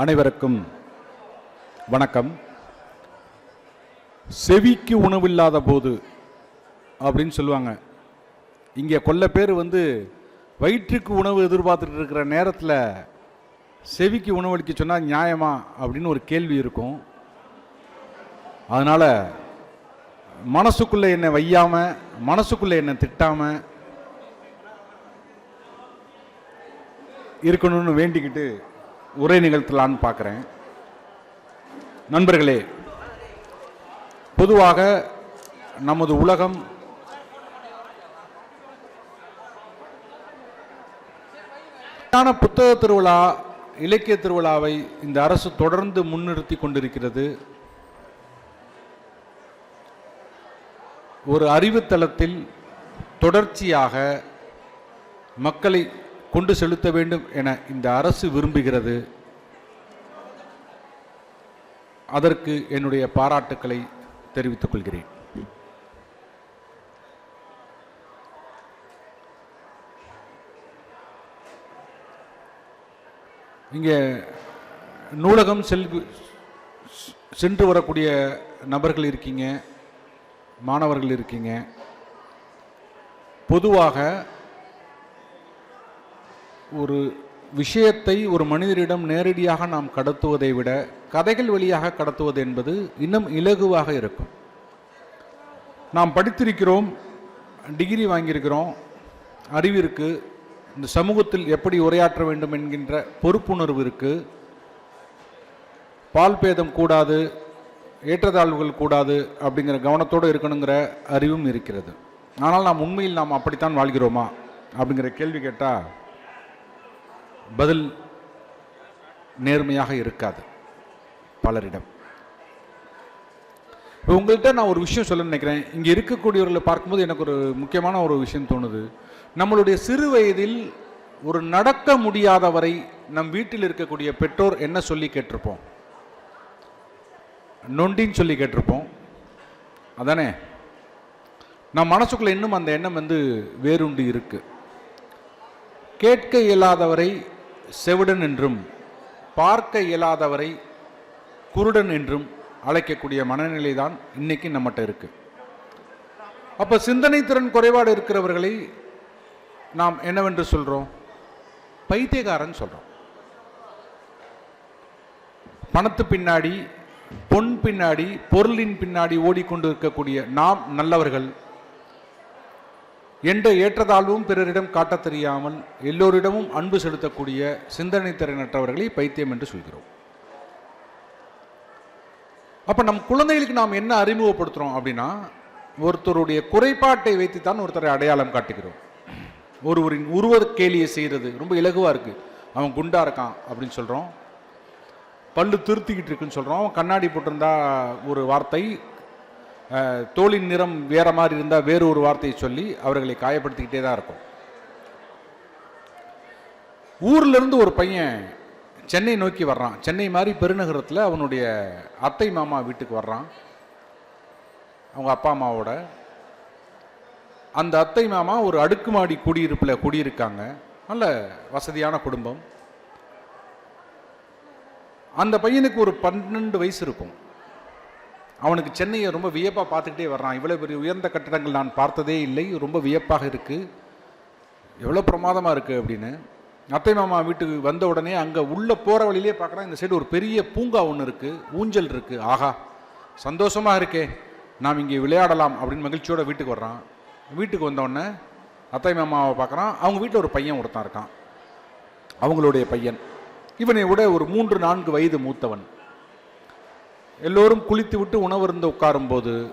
அனைவருக்கும் வணக்கம். செவிக்கு உணவில்லாத போது அப்படின்னு சொல்லுவாங்க. இங்கே கொல்ல பேர் வந்து வயிற்றுக்கு உணவு எதிர்பார்த்துட்டு இருக்கிற நேரத்தில் செவிக்கு உணவளிக்க சொன்னால் நியாயமா அப்படின்னு ஒரு கேள்வி இருக்கும். அதனால் மனசுக்குள்ளே என்னை வையாமல் மனசுக்குள்ளே என்னை திட்டாமல் இருக்கணும்னு வேண்டிக்கிட்டு உரை நிகழ்த்தலான்னு பார்க்குறேன். நண்பர்களே பொதுவாக நமது உலகம் புத்தக திருவிழா இலக்கிய திருவிழாவை இந்த அரசு தொடர்ந்து முன்னிறுத்தி கொண்டிருக்கிறது. ஒரு அறிவுத்தளத்தில் தொடர்ச்சியாக மக்களை கொண்டு செலுத்த வேண்டும் என இந்த அரசு விரும்புகிறது. அதற்கு என்னுடைய பாராட்டுக்களை தெரிவித்துக் கொள்கிறேன். இங்கே நூலகம் செல் சென்று வரக்கூடிய நபர்கள் இருக்கீங்க மாணவர்கள் இருக்கீங்க. பொதுவாக ஒரு விஷயத்தை ஒரு மனிதரிடம் நேரடியாக நாம் கடத்துவதை விட கதைகள் வழியாக கடத்துவது என்பது இன்னும் இலகுவாக இருக்கும். நாம் படித்திருக்கிறோம் டிகிரி வாங்கியிருக்கிறோம் அறிவு இருக்குது இந்த சமூகத்தில் எப்படி உரையாற்ற வேண்டும் என்கின்ற பொறுப்புணர்வு இருக்குது பால் பேதம் கூடாது ஏற்றத்தாழ்வுகள் கூடாது அப்படிங்கிற கவனத்தோடு இருக்கணுங்கிற அறிவும் இருக்கிறது. ஆனால் நாம் உண்மையில் நாம் அப்படித்தான் வாழ்கிறோமா அப்படிங்கிற கேள்வி கேட்டால் பதில் நேர்மையாக இருக்காது பலரிடம். இப்போ உங்கள்கிட்ட நான் ஒரு விஷயம் சொல்ல நினைக்கிறேன். இங்கே இருக்கக்கூடியவர்களை பார்க்கும்போது எனக்கு ஒரு முக்கியமான ஒரு விஷயம் தோணுது. நம்மளுடைய சிறு வயதில் ஒரு நடக்க முடியாதவரை நம் வீட்டில் இருக்கக்கூடிய பெற்றோர் என்ன சொல்லி கேட்டிருப்போம்? நொண்டின்னு சொல்லி கேட்டிருப்போம். அதானே? நம் மனசுக்குள்ள இன்னும் அந்த எண்ணம் வந்து வேறுண்டு இருக்கு. கேட்க இயலாதவரை செவிடன் என்றும் பார்க்க இயலாதவரை குருடன் என்றும் அழைக்கக்கூடிய மனநிலை தான் இன்னைக்கு நம்மகிட்ட இருக்கு. அப்ப சிந்தனை திறன் குறைபாடு இருக்கிறவர்களை நாம் என்னவென்று சொல்றோம்? பைத்தியக்காரன் சொல்றோம். பணத்து பின்னாடி பொன் பின்னாடி பொருளின் பின்னாடி ஓடிக்கொண்டு இருக்கக்கூடிய நாம் நல்லவர்கள் என்ற ஏற்றதாழ்வும் பிறரிடம் காட்டத் தெரியாமல் எல்லோரிடமும் அன்பு செலுத்தக்கூடிய சிந்தனை திறனற்றவர்களை பைத்தியம் என்று சொல்கிறோம். அப்ப நம் குழந்தைகளுக்கு நாம் என்ன அறிமுகப்படுத்துறோம் அப்படின்னா ஒருத்தருடைய குறைபாட்டை வைத்துத்தான் ஒருத்தரை அடையாளம் காட்டுகிறோம். ஒருவரின் உருவ கேலியை செய்கிறது ரொம்ப இலகுவாக இருக்கு. அவன் குண்டா இருக்கான் அப்படின்னு சொல்கிறோம் பல்லு திருத்திக்கிட்டு இருக்குன்னு சொல்கிறோம் அவன் கண்ணாடி போட்டிருந்தா ஒரு வார்த்தை தோளின் நிறம் வேற மாதிரி இருந்தால் வேறு ஒரு வார்த்தையை சொல்லி அவர்களை காயப்படுத்திக்கிட்டே தான் இருக்கும். ஊர்லேருந்து ஒரு பையன் சென்னை நோக்கி வர்றான். சென்னை மாதிரி பெருநகரத்தில் அவனுடைய அத்தை மாமா வீட்டுக்கு வர்றான். அவங்க அப்பா அம்மாவோட. அந்த அத்தை மாமா ஒரு அடுக்குமாடி குடியிருப்பில் குடியிருக்காங்க. நல்ல வசதியான குடும்பம். அந்த பையனுக்கு ஒரு பன்னெண்டு வயசு இருக்கும். அவனுக்கு சென்னையை ரொம்ப வியப்பாக பார்த்துக்கிட்டே வர்றான். இவ்வளோ பெரிய உயர்ந்த கட்டடங்கள் நான் பார்த்ததே இல்லை. ரொம்ப வியப்பாக இருக்குது எவ்வளோ பிரமாதமாக இருக்குது அப்படின்னு. அத்தை மாமா வீட்டுக்கு வந்த உடனே அங்கே உள்ளே போகிற வழியிலே பார்க்குறான். இந்த சைடு ஒரு பெரிய பூங்கா ஒன்று இருக்குது ஊஞ்சல் இருக்குது ஆஹா சந்தோஷமாக இருக்கே. நாம் இங்கே விளையாடலாம் அப்படின்னு மகிழ்ச்சியோட வீட்டுக்கு வர்றான். வீட்டுக்கு வந்த உடனே அத்தை மாமாவை பார்க்குறான். அவங்க வீட்டில் ஒரு பையன் ஒருத்தன் இருக்கான். அவங்களுடைய பையன். இவனை விட ஒரு மூன்று நான்கு வயது மூத்தவன். எல்லோரும் குளித்து விட்டு உணவருந்து உட்காரும்போது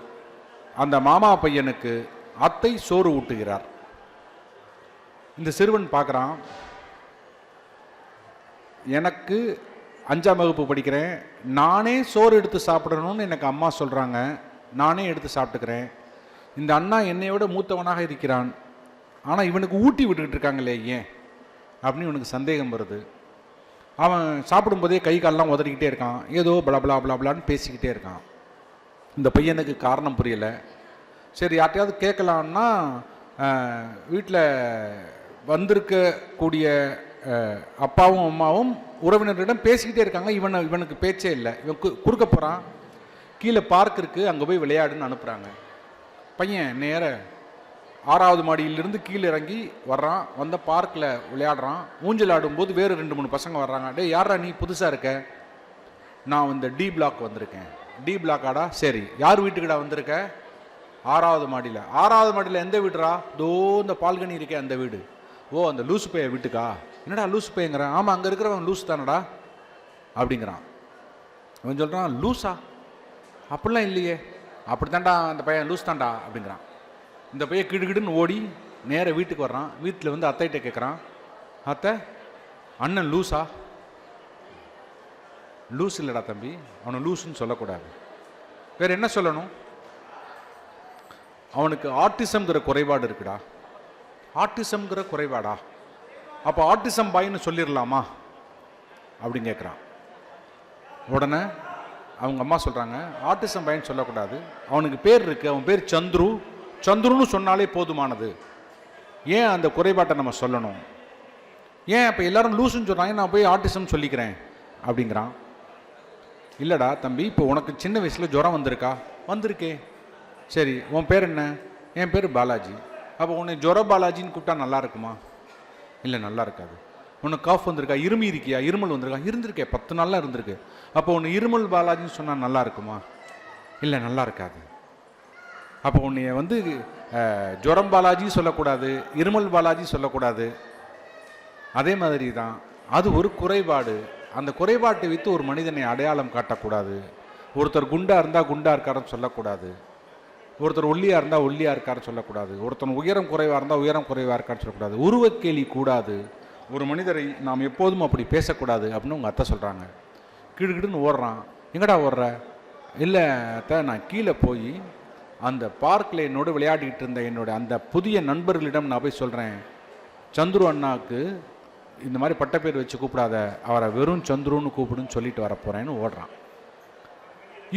அந்த மாமா பையனுக்கு அத்தை சோறு ஊட்டுகிறார். இந்த சிறுவன் பார்க்குறான் எனக்கு அஞ்சாம் வகுப்பு படிக்கிறேன் நானே சோறு எடுத்து சாப்பிடணும்னு எனக்கு அம்மா சொல்கிறாங்க நானே எடுத்து சாப்பிட்டுக்கிறேன். இந்த அண்ணா என்னை விட மூத்தவனாக இருக்கிறான். ஆனால் இவனுக்கு ஊட்டி விட்டுக்கிட்டு இருக்காங்களே ஏன்? அப்படின்னு இவனுக்கு சந்தேகம் வருது. அவன் சாப்பிடும்போதே கை காலெல்லாம் உதறிக்கிட்டே இருக்கான். ஏதோ பலா பலா பலான்னு பேசிக்கிட்டே இருக்கான். இந்த பையனுக்கு காரணம் புரியலை. சரி யார்ட்டையாவது கேட்கலான்னா வீட்டில் வந்திருக்கக்கூடிய அப்பாவும் அம்மாவும் உறவினர்களிடம் பேசிக்கிட்டே இருக்காங்க. இவனை இவனுக்கு பேச்சே இல்லை. இவன் கு- குறுக்க போகிறான் கீழே பார்க் இருக்குது அங்கே போய் விளையாடுன்னு அனுப்புகிறாங்க பையன் நேர ஆறாவது மாடியிலிருந்து கீழே இறங்கி வர்றான். வந்த பார்க்கில் விளையாடுறான். ஊஞ்சல் ஆடும்போது வேறு ரெண்டு மூணு பசங்க வர்றாங்க. டே யாரா நீ? புதுசாக இருக்க? நான் இந்த டி பிளாக் வந்திருக்கேன். டி பிளாக்காடா சரி. யார் வீட்டுக்குடா வந்திருக்க? ஆறாவது மாடியில். ஆறாவது மாடியில் எந்த வீடுடா தோ இந்த பால்கனி இருக்கே அந்த வீடு. ஓ அந்த லூசு பைய வீட்டுக்கா? என்னடா லூசு பையங்கிறான்? ஆமாம் அங்கே இருக்கிறவன் லூஸ் தானடா? அப்படிங்கிறான். அவன் சொல்கிறான் லூசா? அப்படிலாம் இல்லையே. அப்படி தான்டா அந்த பையன் லூஸ் தான்டா? அப்படிங்கிறான். இந்த பையன் கிடுகிடுன்னு ஓடி நேராக வீட்டுக்கு வர்றான். வீட்டில் வந்து அத்தைகிட்ட கேட்குறான் அத்தை அண்ணன் லூஸா லூஸ் இல்லைடா தம்பி. அவனை லூஸ்ன்னு சொல்லக்கூடாது. வேறு என்ன சொல்லணும்? அவனுக்கு ஆர்டிசம்ங்கிற குறைபாடு இருக்குடா. ஆர்டிசம்ங்கிற குறைபாடா? அப்போ ஆர்டிசம் பாயின்னு சொல்லிடலாமா அப்படின்னு கேட்குறான் உடனே அவங்க அம்மா சொல்கிறாங்க ஆர்டிசம் பையன் சொல்லக்கூடாது. அவனுக்கு பேர் இருக்குது அவன் பேர் சந்துரு. சந்துருன்னு சொன்னாலே போதுமானது. ஏன் அந்த குறைபாட்டை நம்ம சொல்லணும்? ஏன் இப்போ எல்லாரும் லூசுன்னு சொல்கிறாங்க நான் போய் ஆர்டிசம் சொல்லிக்கிறேன் அப்படிங்கிறான். இல்லைடா தம்பி இப்போ உனக்கு சின்ன வயசில் ஜுரம் வந்திருக்கா? வந்திருக்கே. சரி உன் பேர் என்ன? என் பேர் பாலாஜி. அப்போ உன்னை ஜுர பாலாஜின்னு கூப்பிட்டா நல்லா இருக்குமா? இல்லை நல்லா இருக்காது. உனக்கு காஃப் வந்திருக்கா? இருமி இருக்கியா? இருமல் வந்திருக்கா? இருந்திருக்கே பத்து நாளாக இருந்திருக்கு. அப்போ உன்னை இருமல் பாலாஜின்னு சொன்னால் நல்லா இருக்குமா? இல்லை நல்லா இருக்காது. அப்போ உன்னைய வந்து ஜுரம் பாலாஜி சொல்லக்கூடாது இருமல் பாலாஜி சொல்லக்கூடாது. அதே மாதிரி தான் அது ஒரு குறைபாடு. அந்த குறைபாட்டை வைத்து ஒரு மனிதனை அடையாளம் காட்டக்கூடாது. ஒருத்தர் குண்டாக இருந்தால் குண்டாக இருக்காருன்னு சொல்லக்கூடாது. ஒருத்தர் ஒல்லியாக இருந்தால் ஒல்லியாக இருக்காருன்னு சொல்லக்கூடாது. ஒருத்தன் உயரம் குறைவாக இருந்தால் உயரம் குறைவாக இருக்காருன்னு சொல்லக்கூடாது. உருவக்கேலி கூடாது. ஒரு மனிதரை நாம் எப்போதும் அப்படி பேசக்கூடாது அப்படின்னு உங்கள் அத்தை சொல்கிறாங்க கிடுகிடுன்னு ஓடுறான். எங்கடா ஓடுற? இல்லை அத்தை நான் கீழே போய் அந்த பார்க்கில் என்னோட விளையாடிட்டு இருந்த என்னோட அந்த புதிய நண்பர்களிடம் நான் போய் சொல்கிறேன் சந்துரு அண்ணாவுக்கு இந்த மாதிரி பட்டப்பேர் வச்சு கூப்பிடாத அவரை வெறும் சந்துருன்னு கூப்பிடுன்னு சொல்லிட்டு வரப்போகிறேன்னு ஓடுறான்.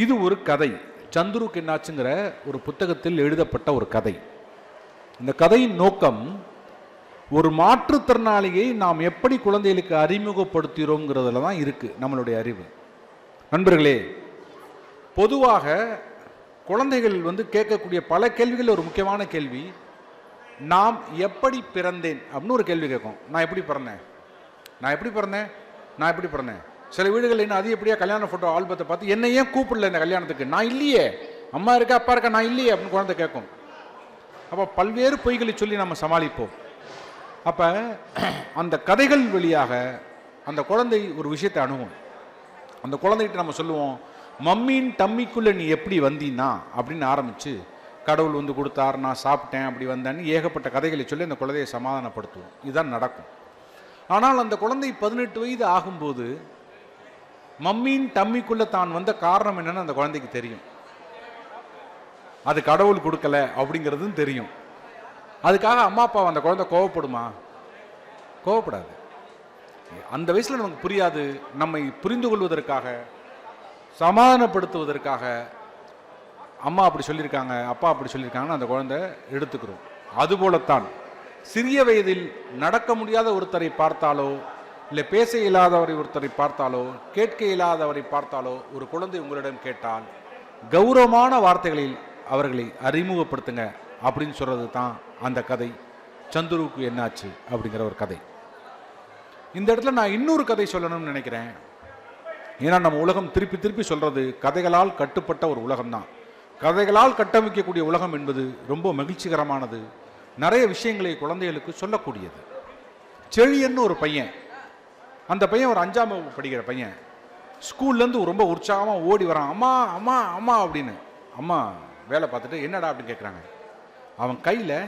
இது ஒரு கதை. சந்துருக்கு என்னாச்சுங்கிற ஒரு புத்தகத்தில் எழுதப்பட்ட ஒரு கதை. இந்த கதையின் நோக்கம் ஒரு மாற்றுத்திறனாளியை நாம் எப்படி குழந்தைகளுக்கு அறிமுகப்படுத்துகிறோங்கிறதுல தான் இருக்குது நம்மளுடைய அறிவு. நண்பர்களே பொதுவாக குழந்தைகள் வந்து கேட்கக்கூடிய பல கேள்விகள் ஒரு முக்கியமான கேள்வி. நாம் எப்படி பிறந்தேன்? அப்படின்னு ஒரு கேள்வி கேட்கும். நான் எப்படி பிறந்தேன்? நான் எப்படி பிறந்தேன்? நான் எப்படி பிறந்தேன்? சில வீடுகள் என்ன அது எப்படியா கல்யாண ஃபோட்டோ ஆல்பத்தை பார்த்து என்ன ஏன் கூப்பிடல இந்த கல்யாணத்துக்கு? நான் இல்லையே. அம்மா இருக்கா அப்பா இருக்கா? நான் இல்லையே. அப்படின்னு குழந்தை கேட்கும். அப்போ பல்வேறு பொய்களை சொல்லி நம்ம சமாளிப்போம். அப்போ அந்த கதைகள் வழியாக அந்த குழந்தை ஒரு விஷயத்தை அணுகும். அந்த குழந்தைகிட்ட நம்ம சொல்லுவோம் மம்மியின் டம்மிக்குள்ளே நீ எப்படி வந்தீன்னா அப்படின்னு ஆரம்பித்து கடவுள் வந்து கொடுத்தார் நான் சாப்பிட்டேன் அப்படி வந்தேன்னு ஏகப்பட்ட கதைகளை சொல்லி அந்த குழந்தையை சமாதானப்படுத்துவோம். இதுதான் நடக்கும். ஆனால் அந்த குழந்தை பதினெட்டு வயது ஆகும்போது மம்மியின் டம்மிக்குள்ளே தான் வந்த காரணம் என்னன்னு அந்த குழந்தைக்கு தெரியும். அது கடவுள் கொடுக்கல அப்படிங்கிறதும் தெரியும். அதுக்காக அம்மா அப்பா அந்த குழந்தை கோவப்படுமா? கோவப்படாது. அந்த வயசில் நமக்கு புரியாது. நம்மை புரிந்து கொள்வதற்காக சமாதானப்படுத்துவதற்காக அம்மா அப்படி சொல்லியிருக்காங்க அப்பா அப்படி சொல்லியிருக்காங்கன்னு அந்த குழந்தை எடுத்துக்கிறோம். அதுபோலத்தான் சிறிய வயதில் நடக்க முடியாத ஒருத்தரை பார்த்தாலோ இல்லை பேச இயலாதவரை ஒருத்தரை பார்த்தாலோ கேட்க இயலாதவரை பார்த்தாலோ ஒரு குழந்தை உங்களிடம் கேட்டால் கௌரவமான வார்த்தைகளில் அவர்களை அறிமுகப்படுத்துங்க அப்படின்னு சொல்கிறது தான் அந்த கதை. சந்துருவுக்கு என்னாச்சு அப்படிங்கிற ஒரு கதை. இந்த இடத்துல நான் இன்னொரு கதை சொல்லணும்னு நினைக்கிறேன். ஏன்னா நம்ம உலகம் திருப்பி திருப்பி சொல்கிறது கதைகளால் கட்டுப்பட்ட ஒரு உலகம்தான். கதைகளால் கட்டமைக்கக்கூடிய உலகம் என்பது ரொம்ப மகிழ்ச்சிகரமானது. நிறைய விஷயங்களை குழந்தைகளுக்கு சொல்லக்கூடியது. செழியன்னு ஒரு பையன். அந்த பையன் ஒரு அஞ்சாம் வகுப்பு படிக்கிற பையன். ஸ்கூல்லேருந்து ரொம்ப உற்சாகமாக ஓடி வரான். அம்மா அம்மா அம்மா அப்படின்னு. அம்மா வேலை பார்த்துட்டு என்னடா அப்படின்னு கேட்குறாங்க. அவன் கையில்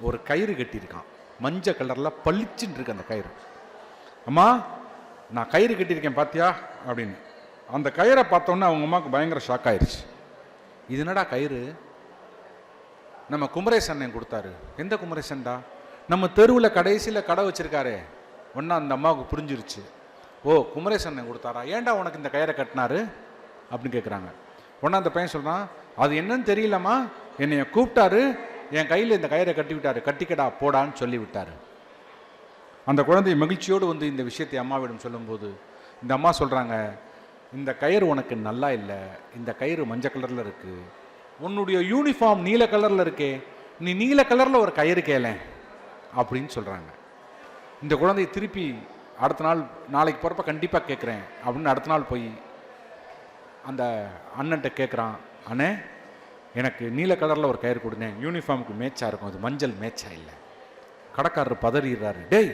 ஒரு கயிறு கட்டியிருக்கான். மஞ்சள் கலரில் பளிச்சுன்னு இருக்கு அந்த கயிறு. அம்மா நான் கயிறு கட்டியிருக்கேன் பார்த்தியா அப்படின்னு. அந்த கயிறை பார்த்தோன்னே அவங்க அம்மாவுக்கு பயங்கர ஷாக் ஆயிடுச்சு இது என்னடா கயிறு? நம்ம குமரேசன் கொடுத்தாரு. எந்த குமரேசன்டா நம்ம தெருவில் கடைசியில் கடை வச்சிருக்காரே. ஒன்றா அந்த அம்மாவுக்கு புரிஞ்சிருச்சு. ஓ குமரேசன் கொடுத்தாரா? ஏன்டா உனக்கு இந்த கயிறை கட்டினாரு? அப்படின்னு கேட்குறாங்க ஒன்றா அந்த பையன் சொல்கிறான் அது என்னன்னு தெரியலம்மா. என்னைய கூப்பிட்டாரு. என் கையில் இந்த கயிறை கட்டி விட்டாரு. கட்டிக்கடா போடான்னு சொல்லி விட்டாரு. அந்த குழந்தை மகிழ்ச்சியோடு வந்து இந்த விஷயத்தை அம்மாவிடம் சொல்லும்போது இந்த அம்மா சொல்கிறாங்க இந்த கயிறு உனக்கு நல்லா இல்லை இந்த கயிறு மஞ்சள் கலரில் இருக்குது உன்னுடைய யூனிஃபார்ம் நீல கலரில் இருக்கே நீ நீல கலரில் ஒரு கயிறு கேளேன் அப்படின்னு சொல்கிறாங்க இந்த குழந்தைய திருப்பி அடுத்த நாள் நாளைக்கு போகிறப்ப கண்டிப்பாக கேட்குறேன் அப்படின்னு அடுத்த நாள் போய் அந்த அண்ணன்ட்ட கேட்குறான் அண்ணே எனக்கு நீல கலரில் ஒரு கயிறு கொடுங்க யூனிஃபார்முக்கு மேட்சாக இருக்கும் அது மஞ்சள் மேட்சாக இல்லை கடைக்காரர் பதறிடுறாரு. டேய்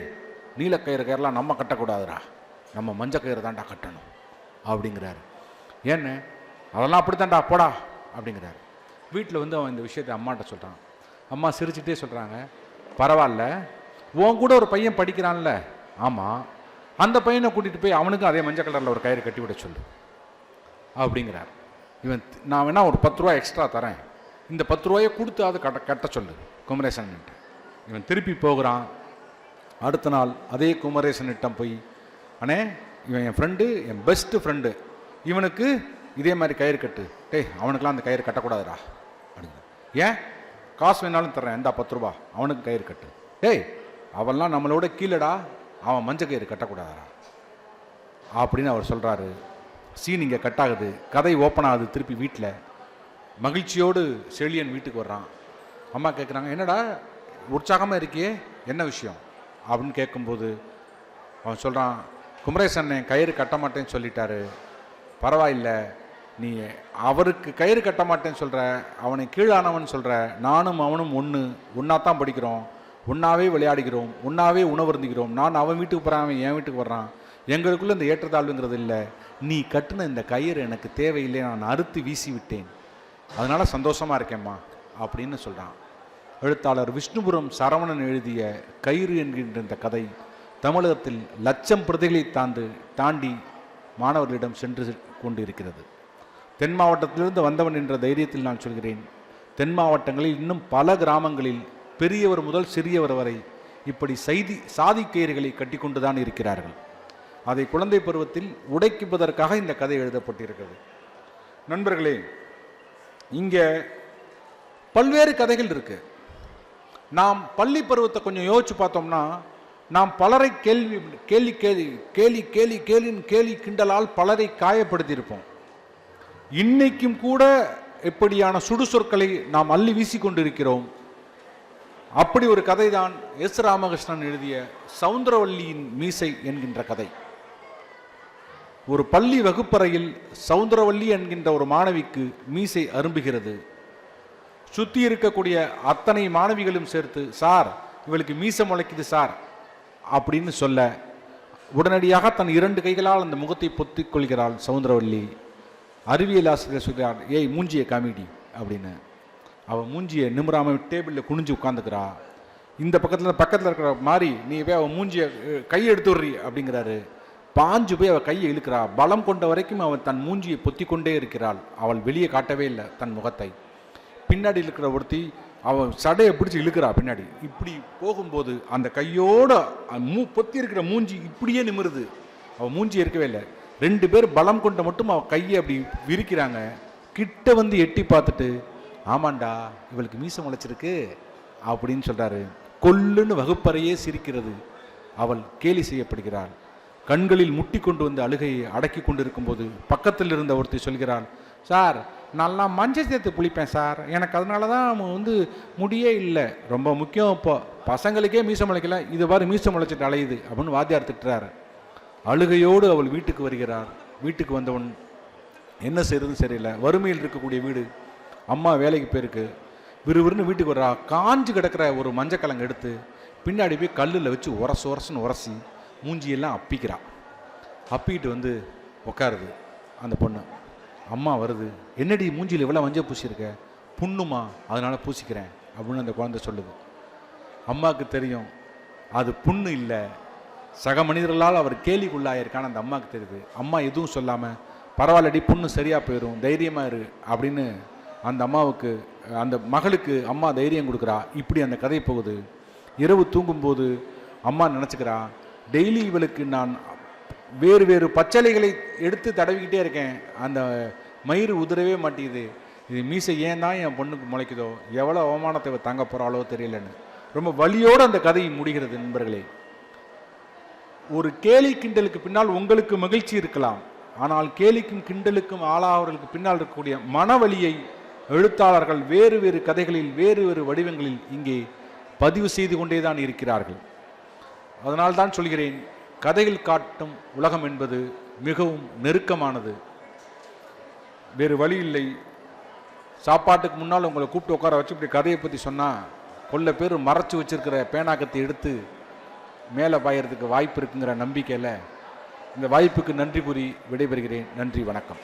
நீல கயிறு நம்ம கட்டக்கூடாதுடா. நம்ம மஞ்சள் கயிறு தான்டா கட்டணும். அப்படிங்கிறாரு. ஏன்னு? அதெல்லாம் அப்படி தான்டா போடா அப்படிங்கிறாரு. வீட்டில் வந்து அவன் இந்த விஷயத்தை அம்மாட்ட சொல்கிறான் அம்மா சிரிச்சுட்டே சொல்கிறாங்க பரவாயில்ல. உன் கூட ஒரு பையன் படிக்கிறான்ல. ஆமாம் அந்த பையனை கூட்டிகிட்டு போய் அவனுக்கும் அதே மஞ்சள் கலரில் ஒரு கயிறு கட்டி விட சொல்லு. அப்படிங்கிறார். இவன் நான் வேணா ஒரு பத்து ரூபா எக்ஸ்ட்ரா தரேன். இந்த பத்து ரூபாயை கொடுத்து அது கட்ட கட்ட சொல்லு. குமரேசன் இவன் திருப்பி போகிறான். அடுத்த நாள் அதே குமரேசனிட்டம் போய் அண்ணே இவன் என் ஃப்ரெண்டு என் பெஸ்ட்டு ஃப்ரெண்டு இவனுக்கு இதே மாதிரி கயிறு கட்டு. டேய் அவனுக்கெலாம் அந்த கயிறு கட்டக்கூடாதுடா. அப்படிங்க ஏன்? காசு வேணாலும் தர்றேன். இந்தா பத்து ரூபா. அவனுக்கு கயிறு கட்டு. டேய் அவன்லாம் நம்மளோட கீழடா. அவன் மஞ்சள் கயிறு கட்டக்கூடாதுடா. அப்படின்னு அவர் சொல்கிறாரு சீன் இங்கே கட் ஆகுது. கதை ஓப்பன் ஆகுது திருப்பி வீட்டில் மகிழ்ச்சியோடு செழியன் வீட்டுக்கு வர்றான். அம்மா கேட்குறாங்க என்னடா உற்சாகமாக இருக்கியே? என்ன விஷயம்? அப்படின்னு கேட்கும்போது அவன் சொல்கிறான் குமரேசன் என் கயிறு கட்ட மாட்டேன்னு சொல்லிட்டாரு. பரவாயில்ல. நீ அவருக்கு கயிறு கட்ட மாட்டேன்னு சொல்கிற அவனை கீழானவன் சொல்கிற நானும் அவனும் ஒன்று ஒன்றாத்தான் படிக்கிறோம். ஒன்றாவே விளையாடுகிறோம். ஒன்றாவே உணவருந்துகிறோம் நான் அவன் வீட்டுக்கு போகிறான் அவன் என் வீட்டுக்கு வர்றான். எங்களுக்குள்ள இந்த ஏற்றத்தாழ்வுங்கிறது இல்லை. நீ கட்டின இந்த கயிறு எனக்கு தேவையில்லை. நான் அறுத்து வீசி விட்டேன். அதனால் சந்தோஷமா இருக்கேம்மா அப்படின்னு சொல்கிறான் எழுத்தாளர் விஷ்ணுபுரம் சரவணன் எழுதிய கயிறு என்கின்ற இந்த கதை தமிழகத்தில் லட்சம் பிரதிகளை தாண்டு தாண்டி மாணவர்களிடம் சென்று கொண்டிருக்கிறது. தென் மாவட்டத்திலிருந்து வந்தவன் என்ற தைரியத்தில் நான் சொல்கிறேன். தென் மாவட்டங்களில் இன்னும் பல கிராமங்களில் பெரியவர் முதல் சிறியவர் வரை இப்படி செய்தி சாதி கயிறுகளை கட்டிக்கொண்டுதான் இருக்கிறார்கள். அதை குழந்தை பருவத்தில் உடைக்குவதற்காக இந்த கதை எழுதப்பட்டிருக்கிறது. நண்பர்களே இங்கே பல்வேறு கதைகள் இருக்குது நாம் பள்ளி பருவத்தை கொஞ்சம் யோசிச்சு பார்த்தோம்னா நாம் பலரை கேள்வி கேலி கேலி கேலி கேலி கேலின் கேலி கிண்டலால் பலரை காயப்படுத்தியிருப்போம். இன்னைக்கும் கூட இப்படியான சுடுசொற்களை நாம் அள்ளி வீசிக்கொண்டிருக்கிறோம் அப்படி ஒரு கதை தான் எஸ் ராமகிருஷ்ணன் எழுதிய சவுந்தரவல்லியின் மீசை என்கின்ற கதை. ஒரு பள்ளி வகுப்பறையில் சவுந்தரவல்லி என்கின்ற ஒரு மாணவிக்கு மீசை அரும்புகிறது. சுத்தி இருக்கக்கூடிய அத்தனை மாணவிகளும் சேர்த்து சார் இவளுக்கு மீசம் முளைக்குது சார் அப்படின்னு சொல்ல உடனடியாக தன் இரண்டு கைகளால் அந்த முகத்தை பொத்திக் கொள்கிறாள் சவுந்தரவல்லி. அறிவியல் ஆசிரியர் சொல்கிறார் ஏய் மூஞ்சியை காமிடி அப்படின்னு. அவள் மூஞ்சியை நிமிராம டேபிளில் குனிஞ்சு உட்காந்துக்கிறா இந்த பக்கத்தில் பக்கத்தில் இருக்கிற மாதிரி நீ போய் அவள் மூஞ்சியை கையை எடுத்து விடுறி அப்படிங்கிறாரு. பாஞ்சு போய் அவள் கையை இழுக்கிறா. பலம் கொண்ட வரைக்கும் அவள் தன் மூஞ்சியை பொத்தி கொண்டே இருக்கிறாள். அவள் வெளியே காட்டவே இல்லை தன் முகத்தை. பின்னாடி இருக்கிற ஒருத்தி அவன் சடையை பிடிச்சி இழுக்கிறா பின்னாடி. இப்படி போகும்போது அந்த கையோட மூ பொத்தி இருக்கிற மூஞ்சி இப்படியே நிமிருது. அவள் மூஞ்சி இருக்கவே இல்லை. ரெண்டு பேர் பலம் கொண்ட மட்டும் அவள் கையை அப்படி விரிக்கிறாங்க. கிட்ட வந்து எட்டி பார்த்துட்டு ஆமாண்டா இவளுக்கு மீசம் முளைச்சிருக்கு அப்படின்னு சொல்கிறாரு கொல்லுன்னு வகுப்பறையே சிரிக்கிறது. அவள் கேலி செய்யப்படுகிறாள். கண்களில் முட்டி கொண்டு வந்து அழுகையை அடக்கி கொண்டு இருக்கும்போது பக்கத்தில் இருந்த ஒருத்தி சொல்கிறாள் சார் நல்லா மஞ்சள் சேர்த்து புளிப்பேன் சார். எனக்கு அதனால தான் வந்து முடியே இல்லை. ரொம்ப முக்கியம் இப்போ. பசங்களுக்கே மீசம் முளைக்கல. இது பாரு மீசம் முளைச்சிட்டு அலையுது அப்படின்னு வாத்தியார் திட்டுறாரு. அழுகையோடு அவள் வீட்டுக்கு வருகிறார். வீட்டுக்கு வந்தவன் என்ன செய்யறதுன்னு சரியில்லை வறுமையில் இருக்கக்கூடிய வீடு. அம்மா வேலைக்கு போயிருக்கு. விறுவிறுன்னு வீட்டுக்கு வர்றா. காஞ்சு கிடக்கிற ஒரு மஞ்சக்கிழங்கு எடுத்து பின்னாடி போய் கல்லில் வச்சு உரசு உரசுன்னு உரசி மூஞ்சியெல்லாம் அப்பிக்கிறா. அப்பிக்கிட்டு வந்து உட்காருது அந்த பொண்ணு. அம்மா வருது என்னடி மூஞ்சியில் இவ்வளோ மஞ்சள் பூசியிருக்க? புண்ணுமா? அதனால் பூசிக்கிறேன் அப்படின்னு அந்த குழந்தை சொல்லுது. அம்மாவுக்கு தெரியும் அது புண்ணு இல்லை. சக மனிதர்களால் அவர் கேலிக்குள்ளாயிருக்கான்னு அந்த அம்மாவுக்கு தெரியுது. அம்மா எதுவும் சொல்லாமல் பரவாயில்லடி புண்ணு சரியாக போயிடும் தைரியமாக இரு அப்படின்னு அந்த அம்மாவுக்கு அந்த மகளுக்கு அம்மா தைரியம் கொடுக்குறா. இப்படி அந்த கதை போகுது. இரவு தூங்கும்போது அம்மா நினச்சிக்கிறா டெய்லி இவளுக்கு நான் வேறு வேறு பச்சளைகளை எடுத்து தடவிக்கிட்டே இருக்கேன். அந்த மயிறு உதிரவே மாட்டேங்குது. இது மீசை ஏன் தான் என் பொண்ணுக்கு முளைக்குதோ? எவ்வளோ அவமானத்தை இவ தாங்க போகிறாளோ தெரியலன்னு. ரொம்ப வலியோடு அந்த கதை முடிகிறது நண்பர்களே. ஒரு கேலி கிண்டலுக்கு பின்னால் உங்களுக்கு மகிழ்ச்சி இருக்கலாம். ஆனால் கேலிக்கும் கிண்டலுக்கும் ஆளாவர்களுக்கு பின்னால் இருக்கக்கூடிய மனவழியை எழுத்தாளர்கள் வேறு வேறு கதைகளில் வேறு வேறு வடிவங்களில் இங்கே பதிவு செய்து கொண்டே தான் இருக்கிறார்கள். அதனால் தான் சொல்கிறேன் கதையில் காட்டும் உலகம் என்பது மிகவும் நெருக்கமானது. வேறு வழி இல்லை. சாப்பாட்டுக்கு முன்னால் உங்களை கூப்பிட்டு உட்கார வச்சு இப்படி கதையை பற்றி சொன்னால் கொல்ல பேர் மறைச்சு வச்சிருக்கிற பேனாக்கத்தை எடுத்து மேலே பாயறதுக்கு வாய்ப்பு இருக்குங்கிற நம்பிக்கையில் இந்த வாய்ப்புக்கு நன்றி கூறி விடைபெறுகிறேன். நன்றி வணக்கம்.